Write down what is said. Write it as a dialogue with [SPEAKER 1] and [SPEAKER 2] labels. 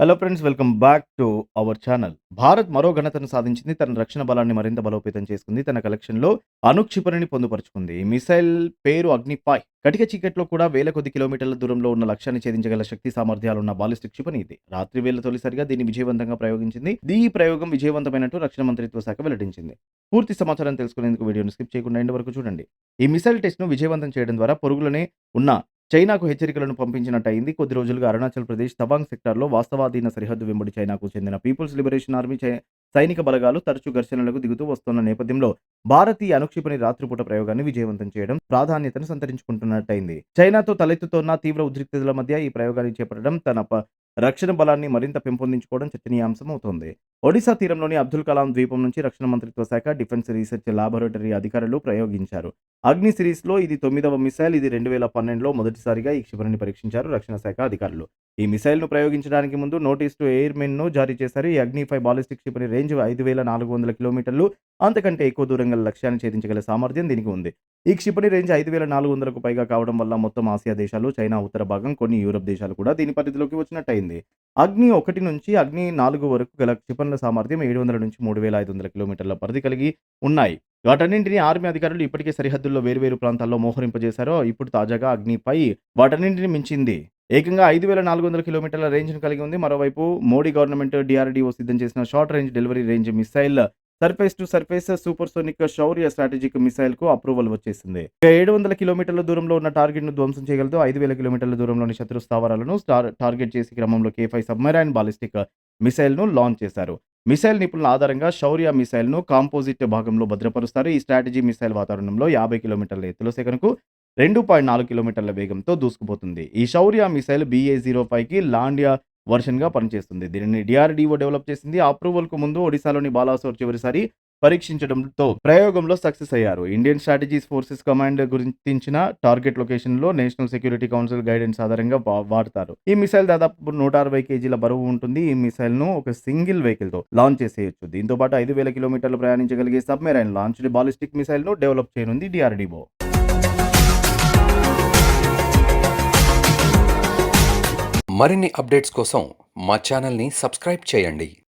[SPEAKER 1] Hello friends welcome back to our channel Bharat మరో ఘనతను సాధించింది తన రక్షణ బలాన్ని మరింత బలోపేతం చేసుకుంది తన కలెక్షన్లో అనుక్షిపణిని పొందుపరుచుకుంది. మిసైల్ పేరు అగ్నిపాయ్ కటిక చీకట్లో కూడా వేల కొద్ది కిలోమీటర్ల దూరంలో ఉన్న లక్ష్యాన్ని ఛేదించగల శక్తి సామర్థ్యాలు ఉన్న బాలిస్టిక్ క్షిపణి ఇది రాత్రి వేళ తొలిసారిగా దీన్ని విజయవంతంగా ప్రయోగించింది. ఈ ప్రయోగం విజయవంతమైనట్టు రక్షణ మంత్రిత్వ శాఖ వెల్లడించింది. పూర్తి సమాచారం తెలుసుకునేందుకు వీడియోను స్కిప్ చేయకుండా ఎండ్ వరకు చూడండి. ఈ మిసైల్ టెస్ట్ను విజయవంతం చేయడం ద్వారా పొరుగులోనే ఉన్న చైనాకు హెచ్చరికలను పంపించినట్టయింది. కొద్ది రోజులుగా అరుణాచల్ ప్రదేశ్ తవాంగ్ సెక్టార్లో వాస్తవాధీన సరిహద్దు వెంబడి చైనాకు చెందిన పీపుల్స్ లిబరేషన్ ఆర్మీ సైనిక బలగాలు తరచూ ఘర్షణలకు దిగుతూ వస్తున్న నేపథ్యంలో భారతీయ అనుక్షిపణి రాత్రిపూట ప్రయోగాన్ని విజయవంతం చేయడం ప్రాధాన్యతను సంతరించుకుంటున్నట్టయింది. చైనాతో తలెత్తుతోన్న తీవ్ర ఉద్రిక్తతల మధ్య ఈ ప్రయోగాన్ని చేపట్టడం తన రక్షణ బలాన్ని మరింత పెంపొందించుకోవడం చర్చనీయాంశం అవుతోంది ఒడిశా తీరంలోని అబ్దుల్ కలాం ద్వీపం నుంచి రక్షణ మంత్రిత్వ శాఖ డిఫెన్స్ రీసెర్చ్ లాబొరేటరీ అధికారులు ప్రయోగించారు. అగ్ని సిరీస్లో ఇది తొమ్మిదవ మిసైల్ ఇది రెండు వేల పన్నెండులో మొదటిసారిగా ఈ క్షిపణిని పరీక్షించారు రక్షణ శాఖ అధికారులు. ఈ మిసైల్ను ప్రయోగించడానికి ముందు నోటీస్ టు ఎయిర్మెన్ను జారీ చేశారు. ఈ అగ్ని ఫైవ్ బాలిస్టిక్ క్షిపణి రేంజ్ ఐదు వేల నాలుగు వందల కిలోమీటర్లు అంతకంటే ఎక్కువ దూరంగా లక్ష్యాన్ని ఛేదించగల సామర్థ్యం దీనికి ఉంది. ఈ క్షిపణి రేంజ్ ఐదు వేల నాలుగు వందలకు పైగా కావడం వల్ల మొత్తం ఆసియా దేశాలు చైనా ఉత్తర భాగం కొన్ని యూరప్ దేశాలు కూడా దీని పరిధిలోకి వచ్చినట్టయింది. అగ్ని ఒకటి నుంచి అగ్ని నాలుగు వరకు గల క్షిపణుల సామర్థ్యం ఏడు వందల నుంచి మూడు వేల ఐదు వందల కిలోమీటర్ల పరిధి కలిగి ఉన్నాయి. వాటన్నింటినీ ఆర్మీ అధికారులు ఇప్పటికే సరిహద్దుల్లో వేరువేరు ప్రాంతాల్లో మోహరింపజేశారో ఇప్పుడు తాజాగా అగ్నిపై వాటన్నింటిని మించింది. ఏకంగా ఐదు వేల నాలుగు వందల కిలోమీటర్ల రేంజ్ను కలిగి ఉంది. మరోవైపు మోడీ గవర్నమెంట్ డిఆర్డీఓ సిద్ధం చేసిన short range delivery range missile surface to surface supersonic Shaurya strategic మిసైల్కు approval వచ్చేసింది. ఏడు వందల కిలోమీటర్ల దూరంలో ఉన్న టార్గెట్ను ధ్వంసం చేయగలదు. ఐదు వేల కిలోమీటర్ల దూరంలోని శత్రు స్థావరాలను టార్గెట్ చేసే క్రమంలో కే ఫైవ్ సబ్మెరైన్ బాలిస్టిక్ మిసైల్ను లాంచ్ చేశారు. మిసైల్ నిపుణుల ఆధారంగా శౌర్య మిసైల్ను కాంపోజిట్ భాగంలో భద్రపరుస్తారు. ఈ స్ట్రాటజీ మిసైల్ వాతావరణంలో యాభై కిలోమీటర్ల ఎత్తులో సెకనుకు రెండు పాయింట్ నాలుగు కిలోమీటర్ల వేగంతో దూసుకుపోతుంది. ఈ శౌర్య మిసైల్ బిఏ జీరో కి లాండియా వర్షన్గా పనిచేస్తుంది. దీనిని డిఆర్డీఓ డెవలప్ చేసింది. అప్రూవల్కు ముందు ఒడిశాలోని బాలాసోర్ చివరిసారి పరీక్షించడంతో ప్రయోగంలో సక్సెస్ అయ్యారు. ఇండియన్ స్ట్రాటజీస్ ఫోర్సెస్ కమాండ్ గుర్తించిన టార్గెట్ లొకేషన్లో నేషనల్ సెక్యూరిటీ కౌన్సిల్ గైడెన్స్ ఆధారంగా వాడతారు. ఈ మిసైల్ దాదాపు నూట అరవై కేజీల బరువు ఉంటుంది. ఈ మిసైల్ను ఒక సింగిల్ వెహికల్తో లాంచ్ చేసేయచ్చు. దీంతో పాటు ఐదు వేల కిలోమీటర్లు ప్రయాణించగలిగే సబ్మెరైన్ లాంచ్డ్ బాలిస్టిక్ మిసైల్ను డెవలప్ చేయనుంది డిఆర్డీఓ.
[SPEAKER 2] మరిన్ని అప్డేట్స్ కోసం మా ఛానల్ని సబ్స్క్రైబ్ చేయండి.